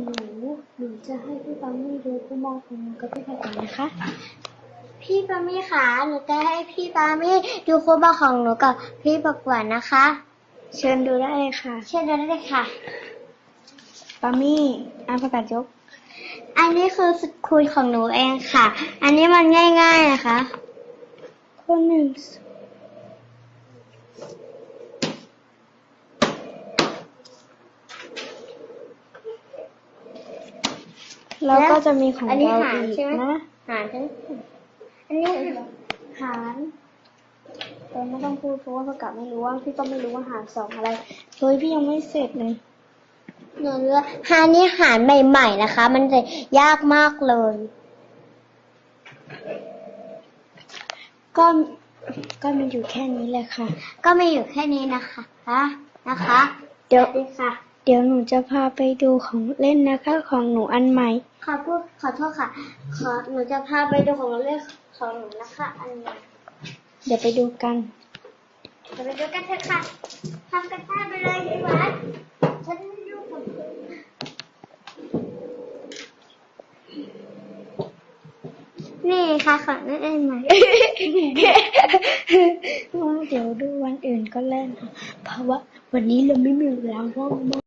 หนูหนูจะให้พี่ปามี่ดูคู่มองของหนูกับพี่ผักหวานนะคะพี่ปามี่ค่ะหนูจะให้พี่ปามี่ดูคูบาของหนูกับพี่ปักหวานนะคะ เชิญดูได้เลยค่ะ เชิญดูได้เลยค่ะปามี่อาประกาศยก อันนี้คือสุดคูณของหนูเองค่ะ อันนี้มันง่ายๆนะคะข้อหนึ่ง แล้วก็จะมีของอันนี้เราหารอีกใช่ไหมนะ หารใช่ไหมอันนี้หารแต่ไม่ต้องพูดเพราะว่าประกาศไม่รู้ว่าพี่ก็ไม่รู้ว่าหารสองอะไรเฮ้ยพี่ยังไม่เสร็จเลยหนูเลือกหารนี่หารใหม่ๆนะคะ มันจะยากมากเลย ก็ก็มีอยู่แค่นี้แหละค่ะ ก็มีอยู่แค่นี้นะคะ นะคะ เดี๋ยวดีค่ะ เดี๋ยวหนูจะพาไปดูของเล่นนะคะ ของหนูอันใหม่ ขอพูดขอโทษค่ะ ขอหนูจะพาไปดูของเล่นของหนูนะคะ อันนี้เดี๋ยวไปดูกันจะไปดูกันเถอะค่ะทำกันได้ไปเลยดีกว่าฉันยุ่งกับนี่ค่ะของเล่นอันใหม่เดี๋ยวดูวันอื่นก็เล่นค่ะ เพราะว่าวันนี้เราไม่มีเวลาว่างมาก